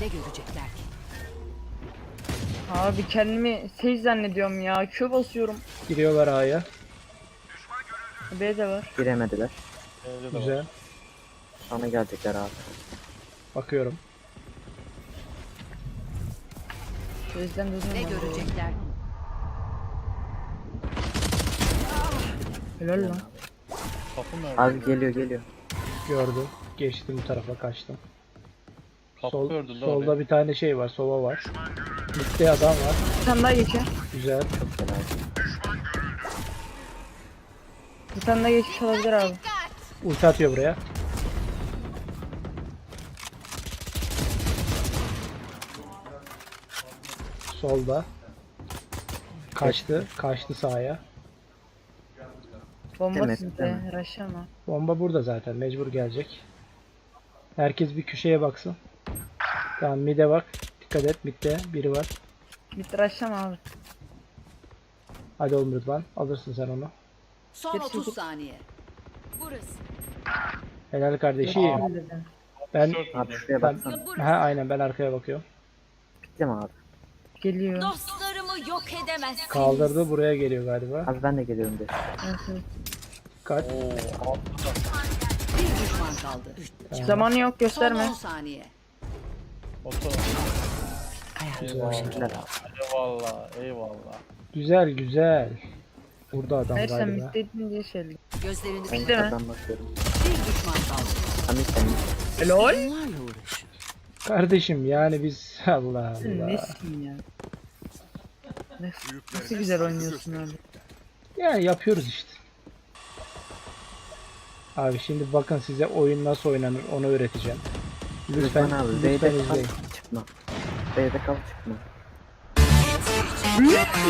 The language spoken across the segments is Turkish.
Ne görecekler ki? Abi kendimi sage zannediyorum ya. Q basıyorum. Giriyorlar A'ya. B de var. Giremediler. Evde de var. Güzel. Sana gelecekler abi. Bakıyorum. Sage'den durdum. Ne görecekler? Helal lan. Kapı nerede? Abi geliyor geliyor. Gördüm. Geçtim bu tarafa kaçtım. Sol, solda oraya. bir tane şey var. Sova var. Mid'de adam var. Tane daha geçer. Güzel. Helal. Bir tane daha geçmiş olabilir abi. Ulti atıyor buraya. Solda. Kaçtı. Kaçtı sağa. Bomba Demek, sizde. Raşama. Bomba burada zaten. Mecbur gelecek. Herkes bir köşeye baksın. Tamam mid'e bak. Dikkat et mid'de biri var. Bitti raşama abi. Hadi oğlum Rıdvan. Alırsın sen onu. Son Gerisi 30 yok. saniye. Burası. Helal kardeşim. Öyle de. Ben Abi şuraya ben baksana. ha aynen ben arkaya bakıyorum. Bitti mi abi? Geliyor. Dostlarımı yok edemezsin. Kaldırdı buraya geliyor galiba. Abi ben de geliyorum de. Evet, evet. Kaç. Bir düşman kaldı. Zamanı yok Son gösterme. 10 saniye. Otur. Eyvallah. Eyvallah. Eyvallah. Güzel güzel. Burada adam Hayır sen galiba. misteydin diye söyledim. Gözlerini Ben Bitti mi? yukarıdan bakıyorum. bir düşman kaldı. Abi sen Helal. Onlarla uğraşıyor. Kardeşim yani biz Allah Sen Allah. nesin ya? Nasıl, nasıl güzel oynuyorsun abi. Yani yapıyoruz işte. Abi şimdi bakın size oyun nasıl oynanır onu öğreteceğim. Lütfen, abi. B'de kal çıkma. B'de kal çıkma.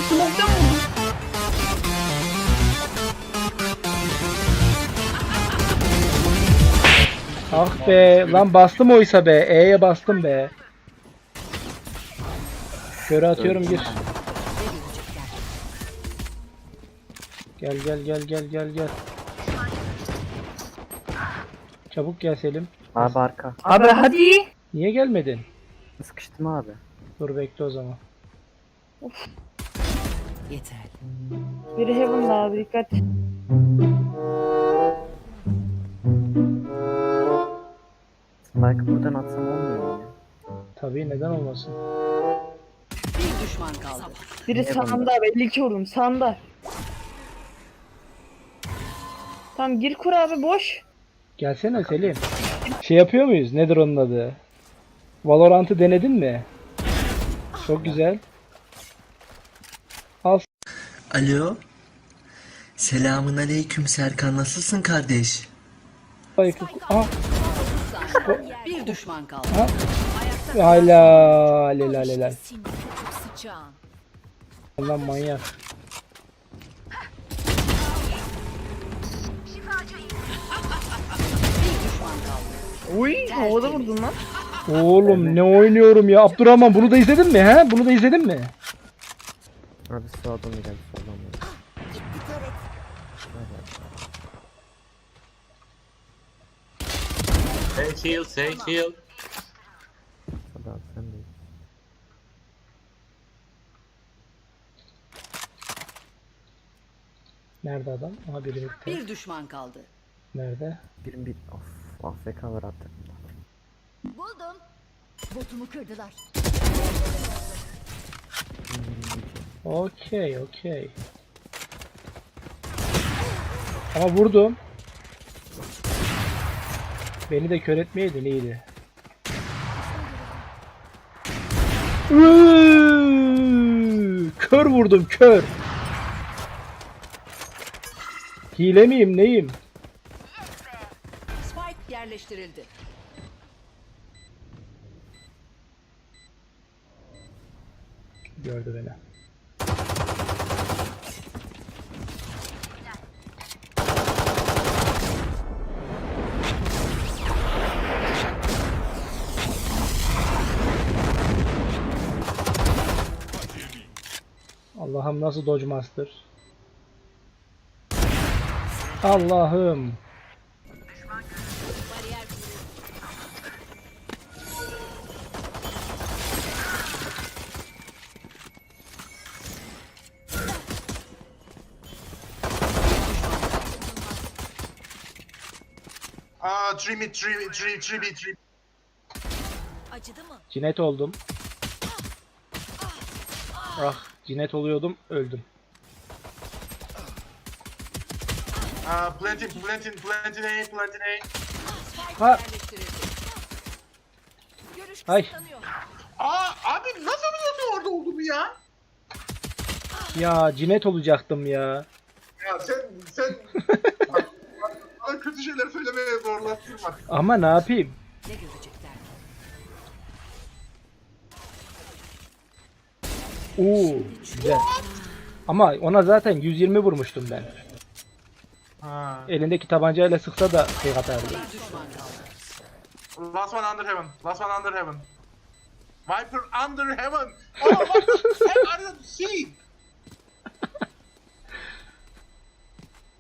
Smoke'tan vurdum. Ah be lan bastım oysa be. E'ye bastım be. Köre atıyorum gir. Gel gel gel gel gel gel. Çabuk gel Selim. Abi arka. Abi hadi. Niye gelmedin? Sıkıştım abi. Dur bekle o zaman. Yeter. Biri Heaven'da abi dikkat. Spike buradan atsam olmuyor mu ya? Tabii neden olmasın. Bir düşman kaldı. Biri Heaven'da. sağında abi 52 vurdum sağında. Tamam gir kur abi boş. Gelsene Selim. Şey yapıyor muyuz? Nedir onun adı? Valorant'ı denedin mi? Çok güzel. Al Alo. Selamun aleyküm Serkan nasılsın kardeş? spike'ı. Ah, 30 saniye. Bir düşman kaldı. Ayakta Hala helal helal. Lan manyak. Uy havada vurdun lan. Oğlum ne oynuyorum ya. Abdurrahman bunu da izledin mi he? Bunu da izledin mi? Abi sağdan mı geldi soldan mı? Say shield, say shield. Hadi abi sen de. Nerede adam? Aha biri bitti. Bir düşman kaldı. Nerede? Bir bir of AFK var artık. Buldum. Botumu kırdılar. Okey okey. Ama vurdum. Beni de kör etmeyeydin iyiydi. Üüüü, Kör vurdum kör. Hile miyim neyim? Spike yerleştirildi. Gördü beni. Allah'ım nasıl Dodge Master? Allah'ım. Three, three, three B, three. Acıdı mı? Cinet oldum. Ah cinet oluyordum öldüm. Uh, planting, planting, planting A, planting A. Ha. Görüş Ay. kısıtlanıyor. Aa, abi nasıl biliyorsun orada olduğumu ya? ya cinet olacaktım ya. Ya sen, sen... Kötü şeyler söylemeye zorlaştırma. Ama ne yapayım? Ne görecekler? Oo güzel. Ama ona zaten 120 vurmuştum ben. Ha. Elindeki tabancayla sıksa da tek atardı. Last one under heaven. Last one under heaven. Viper under heaven. Oh, what heck are you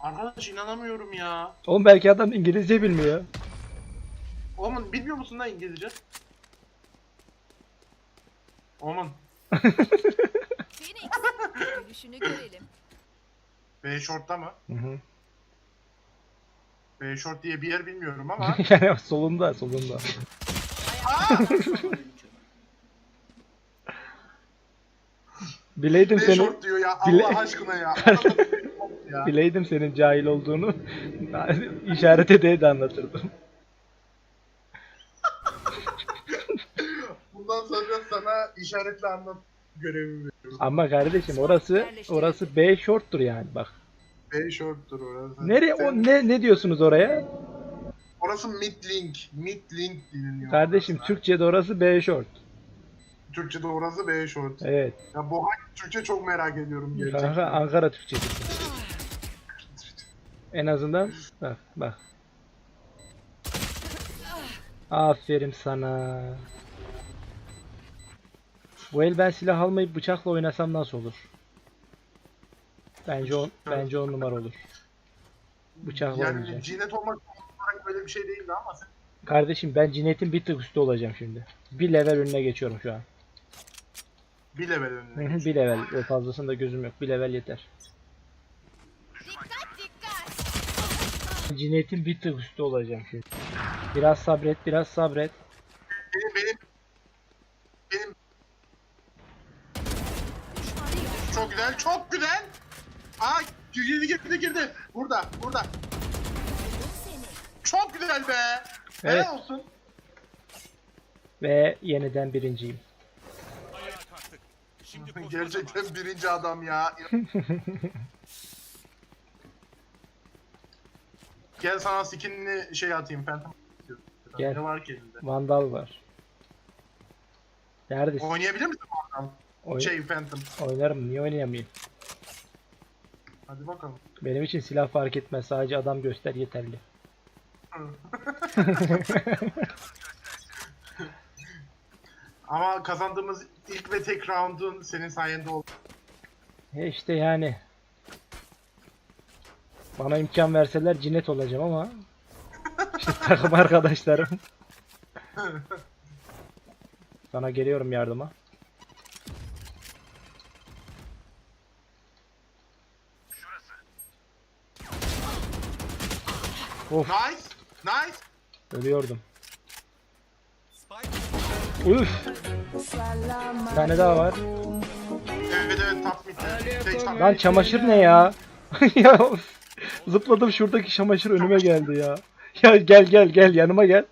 Arkadaş inanamıyorum ya. Oğlum belki adam İngilizce bilmiyor. Oğlum bilmiyor musun lan İngilizce? Oğlum. Phoenix. Görüşünü görelim. B short'ta mı? Hı hı. B short diye bir yer bilmiyorum ama. yani solunda solunda. Bileydim B senin, short diyor ya Allah Bile- aşkına ya. ya. bileydim senin cahil olduğunu. işaret edeye de anlatırdım. Bundan sonra sana işaretle anlat görevimi veriyorum. Ama kardeşim orası orası B short'tur yani bak. B short'tur orası. Nereye o ne ne diyorsunuz oraya? Orası mid link. Mid link deniliyor. Kardeşim orasına. Türkçe'de orası B short. Türkçe'de orası B short. Evet. Ya bu hangi Türkçe çok merak ediyorum gerçekten. Kanka Ankara Türkçesi. En azından bak bak. Aferin sana. Bu el ben silah almayıp bıçakla oynasam nasıl olur? Bence on, bence on numara olur. Bıçakla Yani oynayacağım. cinet olmak olarak böyle bir şey değildi ama sen Kardeşim ben Cinet'in bir tık üstü olacağım şimdi. Bir level önüne geçiyorum şu an. bir level önüne. bir level. Fazlasında gözüm yok. Bir level yeter. Cinet'in bir tık üstü olacağım şimdi. Biraz sabret, biraz sabret. Benim benim benim çok güzel, çok güzel. Aa girdi girdi girdi. Burada, burada. Çok güzel be. Evet. Helal olsun. Ve yeniden birinciyim. Gerçekten birinci adam ya. Gel sana skinini şey atayım Phantom. Gel. Ne var ki elinde? Vandal var. Neredesin? Oynayabilir misin bakalım? Oyn- Şey Phantom. Oynarım. Niye oynayamayayım? Hadi bakalım. Benim için silah fark etmez. Sadece adam göster yeterli. Ama kazandığımız ilk ve tek round'un senin sayende oldu. E işte yani. Bana imkan verseler cinet olacağım ama işte takım arkadaşlarım. Sana geliyorum yardıma. Of Nice. Nice. ölüyordum. Uf. Bir tane daha var. Evet evet top mid. Tek top Lan çamaşır ne ya? ya of. zıpladım şuradaki çamaşır önüme geldi ya. Ya gel gel gel yanıma gel.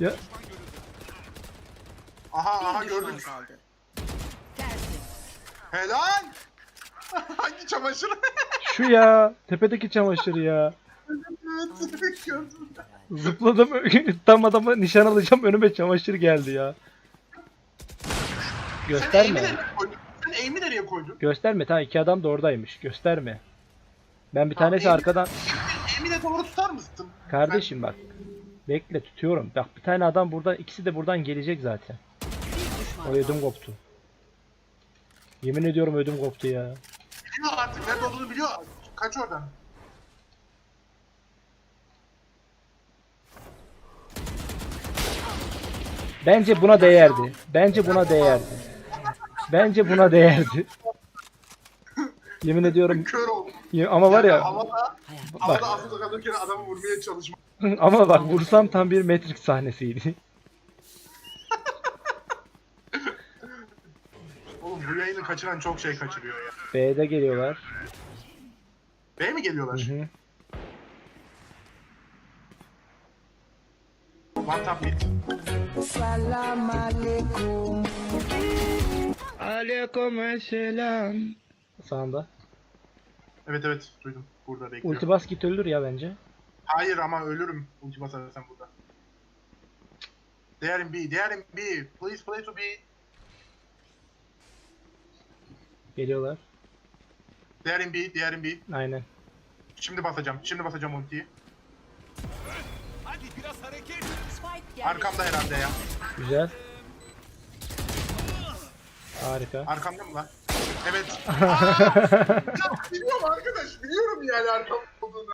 Ya Aha aha. Tersi. Helal. Hangi çamaşır? şu ya tepedeki çamaşır ya. evet gördüm. Zıpladım tam adama nişan alacağım önüme çamaşır geldi ya. Gösterme. Sen aim'i nereye koydun? Gösterme. Ta iki adam da oradaymış. Gösterme. Ben bir tanesi eğil- arkadan Aim'i de doğru tutar mısın? kardeşim bak. Bekle tutuyorum. Bak bir tane adam buradan ikisi de buradan gelecek zaten. O ödüm koptu. Yemin ediyorum ödüm koptu ya. Biliyor artık nerede olduğunu biliyor. Kaç oradan. Bence buna değerdi. Bence buna değerdi. Bence buna değerdi. Yemin ediyorum Kör oldum. ye- ama var ya Havada, bak havada asılı kalırken adamı vurmaya çalışmak. Ama bak vursam tam bir Matrix sahnesiydi. Oğlum bu yayını kaçıran çok şey kaçırıyor ya. B'de geliyorlar. B mi Hı geliyorlar? hı. One tap mid. Sağında. Evet evet duydum. Burada bekliyor. Ulti bas git öldür ya bence. Hayır ama ölürüm ulti basarsan burada. They are in B. They are in B. Please play to B. Geliyorlar. They are in B. They are in B. Aynen. Şimdi basacağım. Şimdi basacağım ultiyi. Spike geldi. Arkamda herhalde ya. Güzel. Harika. Arkamda mı lan? Evet. ya biliyorum arkadaş. Biliyorum yani arkamda olduğunu.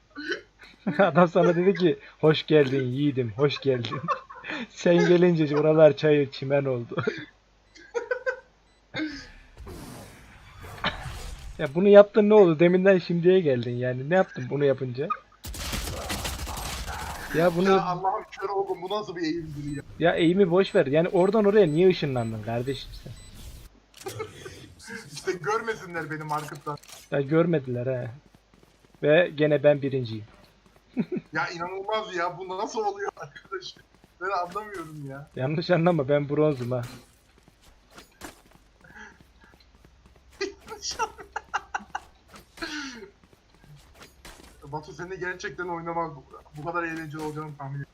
Adam sana dedi ki hoş geldin yiğidim hoş geldin. Sen gelince oralar çayır çimen oldu. ya bunu yaptın ne oldu? Deminden şimdiye geldin yani. Ne yaptın bunu yapınca? Ya bunu Ya Allah'ım kör oldum. Bu nasıl bir eğimdir ya? ya eğimi boş ver. Yani oradan oraya niye ışınlandın kardeşim sen? İşte görmesinler benim arkamdan. Ya görmediler he. Ve gene ben birinciyim. Ya inanılmaz ya. Bu nasıl oluyor arkadaş? Ben anlamıyorum ya. Yanlış anlama ben bronzum ha. Batu seni gerçekten oynamaz bu. Bu kadar eğlenceli olacağını tahmin ediyorum.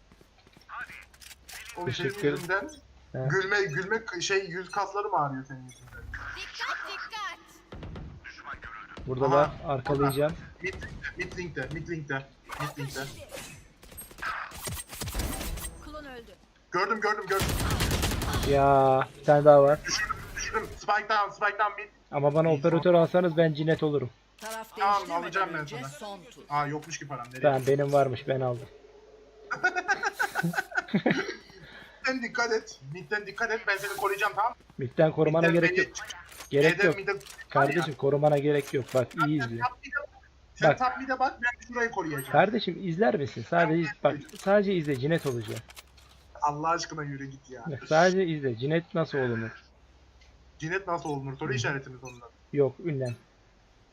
O şey yüzünden He. gülme gülme şey yüz kasları mı ağrıyor senin yüzünden? Burada Aha. da arkalayacağım. Mid, mid linkte, mid linkte, mid linkte. Klon öldü. Gördüm gördüm gördüm. Ya bir tane daha var. Düşürdüm düşürdüm. Spike down, spike down mid. Ama bana operatör alsanız ben cinet olurum. Taraf Tamam, alacağım ben sana. son tur. Aa yokmuş ki param nereye? Tamam benim varmış ben aldım. Midden dikkat et. Midden dikkat et. Ben seni koruyacağım tamam mı? Midden korumana Midden gerek beni- yok. Gerek Midden- yok. midden- Kardeşim korumana gerek yok. Bak iyi Sen izle. top mid'e- Sen Bak. top mid'e bak ben şurayı koruyacağım. Kardeşim izler misin? Sadece bak sadece izle cinet olacak. Allah aşkına yürü git ya. Bak, sadece izle cinet nasıl olunur? Cinet nasıl olunur? Soru işaretimiz ondan. Yok ünlem.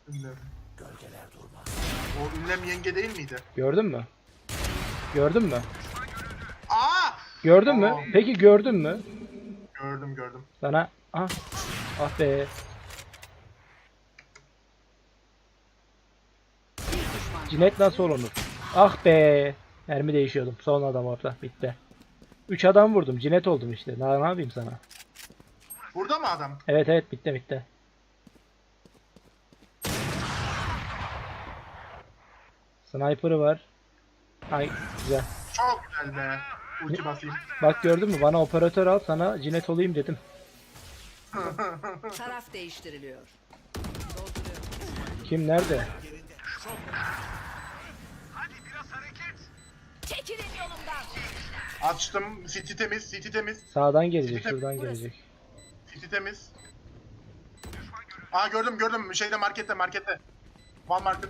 Ünlem. O ünlem yenge değil miydi? Gördün mü? Gördün mü? Gördün mü? Tamam. Peki gördün mü? Gördüm gördüm. Sana ah ah be. Cinet nasıl olunur? Ah be. Mermi değişiyordum. Son adam orada. Bitti. 3 adam vurdum. Cinet oldum işte. Ne, ne yapayım sana? Burada mı adam? Evet evet bitti bitti. Sniper'ı var. Ay güzel. Çok güzel be. Ulti basayım. Bak gördün mü? Bana operatör al sana cinet olayım dedim. Taraf değiştiriliyor. Kim nerede? Çekilin yolumdan. Açtım. City temiz. City temiz. Sağdan gelecek, şuradan gelecek. City temiz. Aa gördüm gördüm. Şeyde markette markette. One market.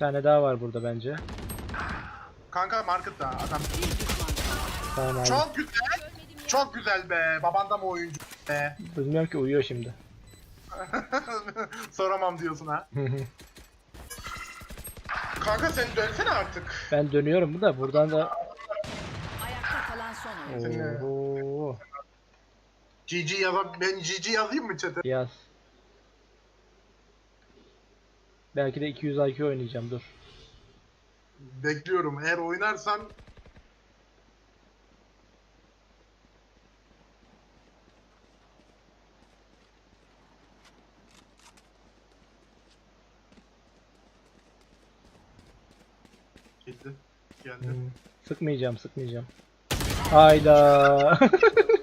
Tane daha var burada bence. Kanka markette adam. Tamam abi. Çok güzel. Çok güzel be. Baban da mı oyuncu be? Bilmiyorum ki uyuyor şimdi. Soramam diyorsun ha. Kanka sen dönsene artık. ben dönüyorum da buradan da Ayakta kalan son oyuncu. Oho. GG yazab ben GG yazayım mı chat'e? Yaz. Belki de 200 IQ oynayacağım dur. Bekliyorum. Eğer oynarsan Geldi. Geldi. Hmm. Sıkmayacağım sıkmayacağım. Hayda.